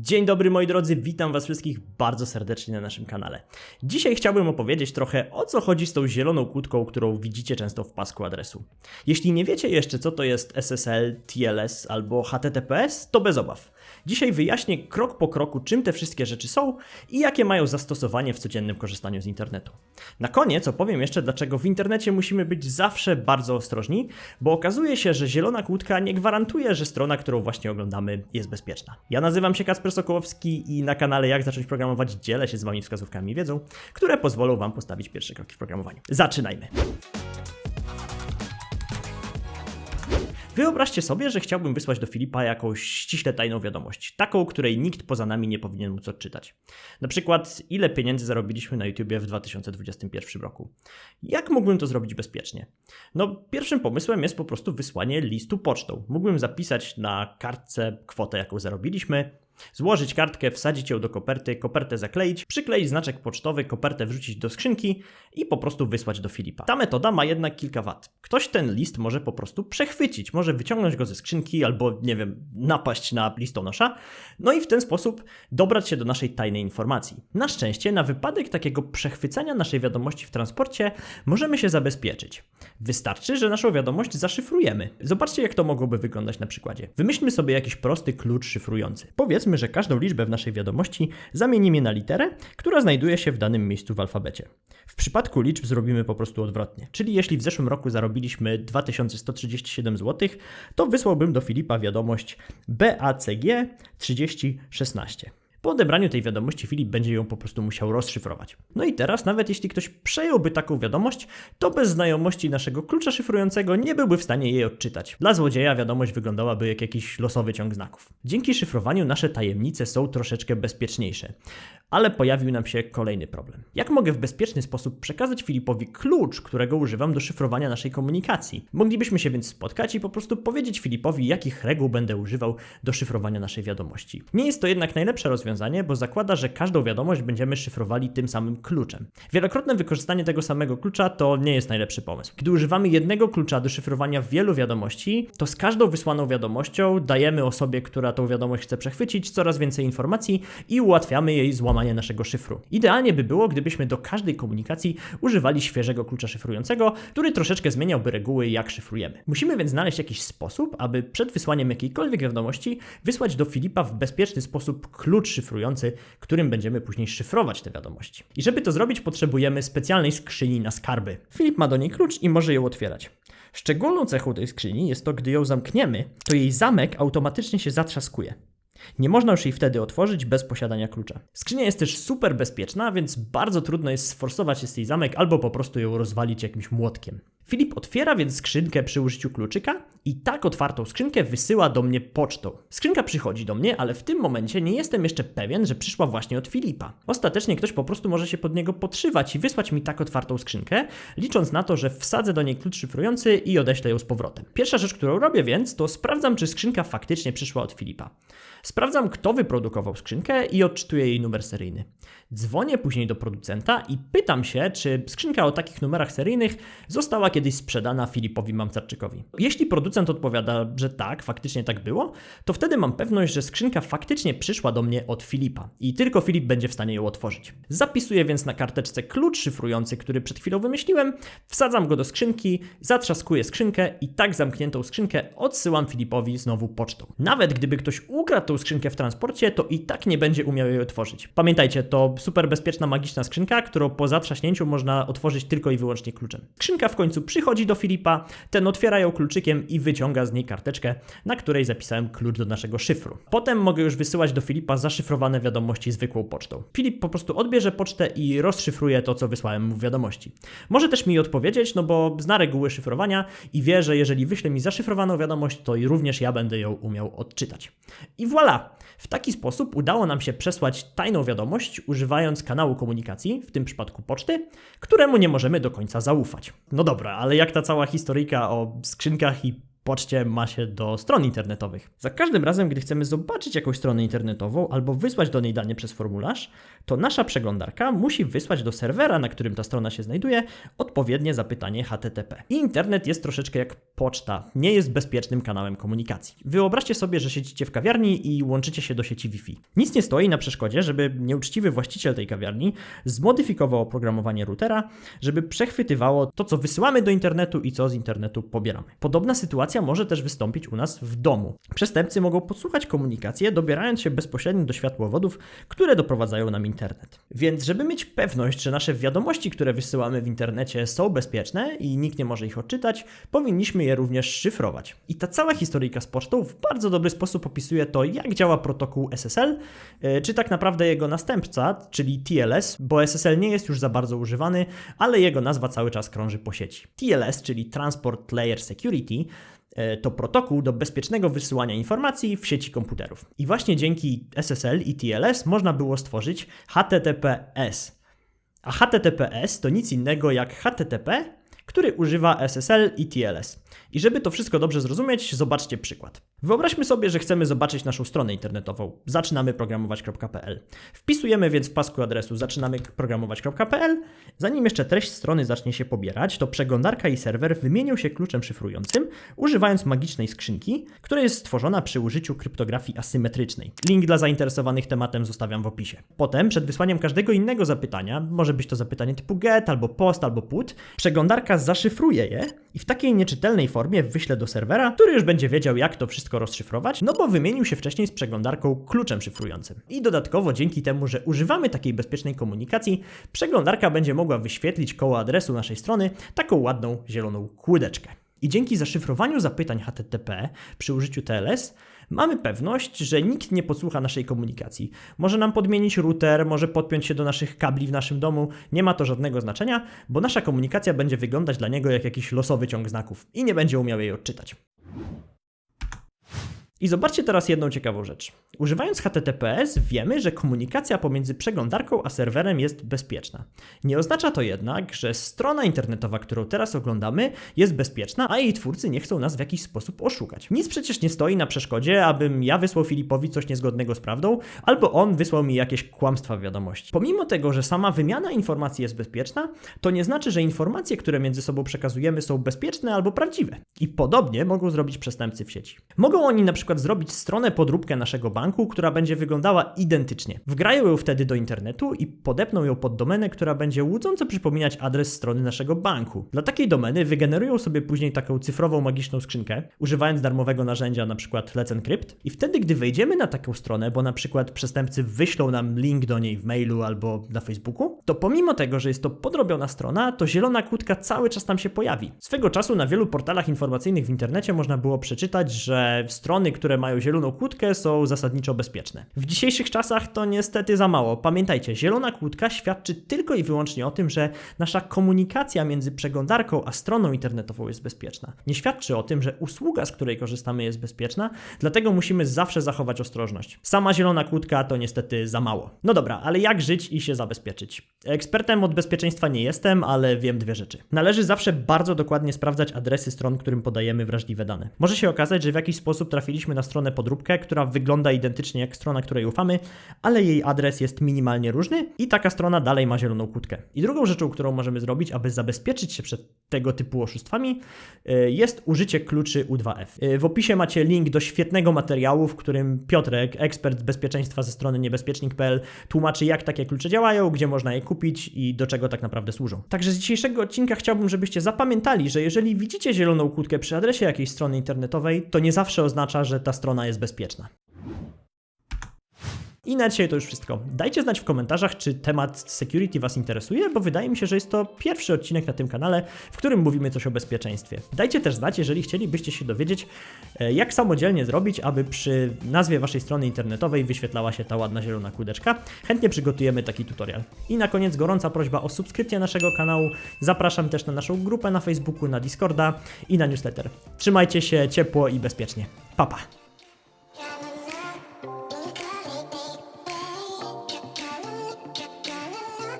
Dzień dobry moi drodzy, witam was wszystkich bardzo serdecznie na naszym kanale. Dzisiaj chciałbym opowiedzieć trochę o co chodzi z tą zieloną kłódką, którą widzicie często w pasku adresu. Jeśli nie wiecie jeszcze co to jest SSL, TLS albo HTTPS, to bez obaw. Dzisiaj wyjaśnię krok po kroku czym te wszystkie rzeczy są i jakie mają zastosowanie w codziennym korzystaniu z internetu. Na koniec opowiem jeszcze dlaczego w internecie musimy być zawsze bardzo ostrożni, bo okazuje się, że zielona kłódka nie gwarantuje, że strona, którą właśnie oglądamy jest bezpieczna. Ja nazywam się Kasper Sokołowski i na kanale Jak zacząć programować dzielę się z Wami wskazówkami i wiedzą, które pozwolą Wam postawić pierwsze kroki w programowaniu. Zaczynajmy! Wyobraźcie sobie, że chciałbym wysłać do Filipa jakąś ściśle tajną wiadomość, taką, której nikt poza nami nie powinien móc odczytać. Na przykład, ile pieniędzy zarobiliśmy na YouTubie w 2021 roku. Jak mógłbym to zrobić bezpiecznie? No, pierwszym pomysłem jest po prostu wysłanie listu pocztą. Mógłbym zapisać na kartce kwotę, jaką zarobiliśmy, Złożyć kartkę, wsadzić ją do koperty, kopertę zakleić, przykleić znaczek pocztowy, kopertę wrzucić do skrzynki i po prostu wysłać do Filipa. Ta metoda ma jednak kilka wad. Ktoś ten list może po prostu przechwycić, może wyciągnąć go ze skrzynki albo, nie wiem, napaść na listonosza, no i w ten sposób dobrać się do naszej tajnej informacji. Na szczęście, na wypadek takiego przechwycenia naszej wiadomości w transporcie, możemy się zabezpieczyć. Wystarczy, że naszą wiadomość zaszyfrujemy. Zobaczcie, jak to mogłoby wyglądać na przykładzie. Wymyślmy sobie jakiś prosty klucz szyfrujący. Powiedzmy, że każdą liczbę w naszej wiadomości zamienimy na literę, która znajduje się w danym miejscu w alfabecie. W przypadku liczb zrobimy po prostu odwrotnie. Czyli jeśli w zeszłym roku zarobiliśmy 2137 zł, to wysłałbym do Filipa wiadomość BACG 3016. Po odebraniu tej wiadomości Filip będzie ją po prostu musiał rozszyfrować. No i teraz, nawet jeśli ktoś przejąłby taką wiadomość, to bez znajomości naszego klucza szyfrującego nie byłby w stanie jej odczytać. Dla złodzieja wiadomość wyglądałaby jak jakiś losowy ciąg znaków. Dzięki szyfrowaniu nasze tajemnice są troszeczkę bezpieczniejsze. Ale pojawił nam się kolejny problem. Jak mogę w bezpieczny sposób przekazać Filipowi klucz, którego używam do szyfrowania naszej komunikacji? Moglibyśmy się więc spotkać i po prostu powiedzieć Filipowi, jakich reguł będę używał do szyfrowania naszej wiadomości. Nie jest to jednak najlepsze rozwiązanie, bo zakłada, że każdą wiadomość będziemy szyfrowali tym samym kluczem. Wielokrotne wykorzystanie tego samego klucza to nie jest najlepszy pomysł. Gdy używamy jednego klucza do szyfrowania wielu wiadomości, to z każdą wysłaną wiadomością dajemy osobie, która tą wiadomość chce przechwycić, coraz więcej informacji i ułatwiamy jej złamanie złamanie naszego szyfru. Idealnie by było, gdybyśmy do każdej komunikacji używali świeżego klucza szyfrującego, który troszeczkę zmieniałby reguły, jak szyfrujemy. Musimy więc znaleźć jakiś sposób, aby przed wysłaniem jakiejkolwiek wiadomości wysłać do Filipa w bezpieczny sposób klucz szyfrujący, którym będziemy później szyfrować te wiadomości. I żeby to zrobić, potrzebujemy specjalnej skrzyni na skarby. Filip ma do niej klucz i może ją otwierać. Szczególną cechą tej skrzyni jest to, gdy ją zamkniemy, to jej zamek automatycznie się zatrzaskuje. Nie można już jej wtedy otworzyć bez posiadania klucza. Skrzynia jest też super bezpieczna, więc bardzo trudno jest sforsować jej zamek albo po prostu ją rozwalić jakimś młotkiem. Filip otwiera więc skrzynkę przy użyciu kluczyka i tak otwartą skrzynkę wysyła do mnie pocztą. Skrzynka przychodzi do mnie, ale w tym momencie nie jestem jeszcze pewien, że przyszła właśnie od Filipa. Ostatecznie ktoś po prostu może się pod niego podszywać i wysłać mi tak otwartą skrzynkę, licząc na to, że wsadzę do niej klucz szyfrujący i odeślę ją z powrotem. Pierwsza rzecz, którą robię więc, to sprawdzam, czy skrzynka faktycznie przyszła od Filipa. Sprawdzam, kto wyprodukował skrzynkę i odczytuję jej numer seryjny. Dzwonię później do producenta i pytam się, czy skrzynka o takich numerach seryjnych została kiedyś sprzedana Filipowi Mamcarczykowi. Jeśli producent odpowiada, że tak, faktycznie tak było, to wtedy mam pewność, że skrzynka faktycznie przyszła do mnie od Filipa i tylko Filip będzie w stanie ją otworzyć. Zapisuję więc na karteczce klucz szyfrujący, który przed chwilą wymyśliłem, wsadzam go do skrzynki, zatrzaskuję skrzynkę i tak zamkniętą skrzynkę odsyłam Filipowi znowu pocztą. Nawet gdyby ktoś ukradł tą skrzynkę w transporcie, to i tak nie będzie umiał jej otworzyć. Pamiętajcie, to super bezpieczna, magiczna skrzynka, którą po zatrzaśnięciu można otworzyć tylko i wyłącznie kluczem. Skrzynka w końcu przychodzi do Filipa, ten otwiera ją kluczykiem i wyciąga z niej karteczkę, na której zapisałem klucz do naszego szyfru. Potem mogę już wysyłać do Filipa zaszyfrowane wiadomości zwykłą pocztą. Filip po prostu odbierze pocztę i rozszyfruje to, co wysłałem mu w wiadomości. Może też mi odpowiedzieć, no bo zna reguły szyfrowania i wie, że jeżeli wyśle mi zaszyfrowaną wiadomość, to i również ja będę ją umiał odczytać. I voilà! W taki sposób udało nam się przesłać tajną wiadomość, używając kanału komunikacji, w tym przypadku poczty, któremu nie możemy do końca zaufać. No dobra, ale jak ta cała historyjka o skrzynkach i poczcie ma się do stron internetowych. Za każdym razem, gdy chcemy zobaczyć jakąś stronę internetową albo wysłać do niej dane przez formularz, to nasza przeglądarka musi wysłać do serwera, na którym ta strona się znajduje, odpowiednie zapytanie HTTP. Internet jest troszeczkę jak poczta, nie jest bezpiecznym kanałem komunikacji. Wyobraźcie sobie, że siedzicie w kawiarni i łączycie się do sieci Wi-Fi. Nic nie stoi na przeszkodzie, żeby nieuczciwy właściciel tej kawiarni zmodyfikował oprogramowanie routera, żeby przechwytywało to, co wysyłamy do internetu i co z internetu pobieramy. Podobna sytuacja może też wystąpić u nas w domu. Przestępcy mogą podsłuchać komunikację, dobierając się bezpośrednio do światłowodów, które doprowadzają nam internet. Więc, żeby mieć pewność, że nasze wiadomości, które wysyłamy w internecie są bezpieczne i nikt nie może ich odczytać, powinniśmy je również szyfrować. I ta cała historyjka z pocztą w bardzo dobry sposób opisuje to, jak działa protokół SSL, yy, czy tak naprawdę jego następca, czyli TLS, bo SSL nie jest już za bardzo używany, ale jego nazwa cały czas krąży po sieci. TLS, czyli Transport Layer Security, e, to protokół do bezpiecznego wysyłania informacji w sieci komputerów. I właśnie dzięki SSL i TLS można było stworzyć HTTPS. A HTTPS to nic innego jak HTTP, który używa SSL i TLS. I żeby to wszystko dobrze zrozumieć, zobaczcie przykład. Wyobraźmy sobie, że chcemy zobaczyć naszą stronę internetową. Zaczynamy programować.pl. Wpisujemy więc w pasku adresu zaczynamy programować.pl. Zanim jeszcze treść strony zacznie się pobierać, to przeglądarka i serwer wymienią się kluczem szyfrującym, używając magicznej skrzynki, która jest stworzona przy użyciu kryptografii asymetrycznej. Link dla zainteresowanych tematem zostawiam w opisie. Potem, przed wysłaniem każdego innego zapytania, może być to zapytanie typu get, albo post, albo put, przeglądarka zaszyfruje je i w takiej nieczytelnej formie wyślę do serwera, który już będzie wiedział, jak to wszystko rozszyfrować, no bo wymienił się wcześniej z przeglądarką kluczem szyfrującym. I dodatkowo dzięki temu, że używamy takiej bezpiecznej komunikacji, przeglądarka będzie mogła wyświetlić koło adresu naszej strony taką ładną zieloną kłódeczkę. I dzięki zaszyfrowaniu zapytań HTTP przy użyciu TLS mamy pewność, że nikt nie podsłucha naszej komunikacji. Może nam podmienić router, może podpiąć się do naszych kabli w naszym domu, nie ma to żadnego znaczenia, bo nasza komunikacja będzie wyglądać dla niego jak jakiś losowy ciąg znaków i nie będzie umiał jej odczytać. I zobaczcie teraz jedną ciekawą rzecz. Używając HTTPS wiemy, że komunikacja pomiędzy przeglądarką a serwerem jest bezpieczna. Nie oznacza to jednak, że strona internetowa, którą teraz oglądamy, jest bezpieczna, a jej twórcy nie chcą nas w jakiś sposób oszukać. Nic przecież nie stoi na przeszkodzie, abym ja wysłał Filipowi coś niezgodnego z prawdą, albo on wysłał mi jakieś kłamstwa w wiadomości. Pomimo tego, że sama wymiana informacji jest bezpieczna, to nie znaczy, że informacje, które między sobą przekazujemy są bezpieczne albo prawdziwe. I podobnie mogą zrobić przestępcy w sieci. Mogą oni na przykład zrobić stronę podróbkę naszego banku, która będzie wyglądała identycznie. Wgrają ją wtedy do internetu i podepną ją pod domenę, która będzie łudząco przypominać adres strony naszego banku. Dla takiej domeny wygenerują sobie później taką cyfrową magiczną skrzynkę, używając darmowego narzędzia np. Let's Encrypt i wtedy, gdy wejdziemy na taką stronę, bo na przykład przestępcy wyślą nam link do niej w mailu albo na Facebooku, to pomimo tego, że jest to podrobiona strona, to zielona kłódka cały czas tam się pojawi. Swego czasu na wielu portalach informacyjnych w internecie można było przeczytać, że strony, które mają zieloną kłódkę są zasadniczo bezpieczne. W dzisiejszych czasach to niestety za mało. Pamiętajcie, zielona kłódka świadczy tylko i wyłącznie o tym, że nasza komunikacja między przeglądarką a stroną internetową jest bezpieczna. Nie świadczy o tym, że usługa, z której korzystamy jest bezpieczna, dlatego musimy zawsze zachować ostrożność. Sama zielona kłódka to niestety za mało. No dobra, ale jak żyć i się zabezpieczyć? Ekspertem od bezpieczeństwa nie jestem, ale wiem dwie rzeczy. Należy zawsze bardzo dokładnie sprawdzać adresy stron, którym podajemy wrażliwe dane. Może się okazać, że w jakiś sposób trafiliśmy na stronę podróbkę, która wygląda identycznie jak strona, której ufamy, ale jej adres jest minimalnie różny i taka strona dalej ma zieloną kłódkę. I drugą rzeczą, którą możemy zrobić, aby zabezpieczyć się przed tego typu oszustwami, y, jest użycie kluczy U2F. Y, W opisie macie link do świetnego materiału, w którym Piotrek, ekspert bezpieczeństwa ze strony niebezpiecznik.pl, tłumaczy, jak takie klucze działają, gdzie można je kupić i do czego tak naprawdę służą. Także z dzisiejszego odcinka chciałbym, żebyście zapamiętali, że jeżeli widzicie zieloną kłódkę przy adresie jakiejś strony internetowej, to nie zawsze oznacza, że ta strona jest bezpieczna. I na dzisiaj to już wszystko. Dajcie znać w komentarzach, czy temat security Was interesuje, bo wydaje mi się, że jest to pierwszy odcinek na tym kanale, w którym mówimy coś o bezpieczeństwie. Dajcie też znać, jeżeli chcielibyście się dowiedzieć, e, jak samodzielnie zrobić, aby przy nazwie Waszej strony internetowej wyświetlała się ta ładna zielona kółdeczka. Chętnie przygotujemy taki tutorial. I na koniec gorąca prośba o subskrypcję naszego kanału. Zapraszam też na naszą grupę na Facebooku, na Discorda i na newsletter. Trzymajcie się ciepło i bezpiecznie. Pa, pa.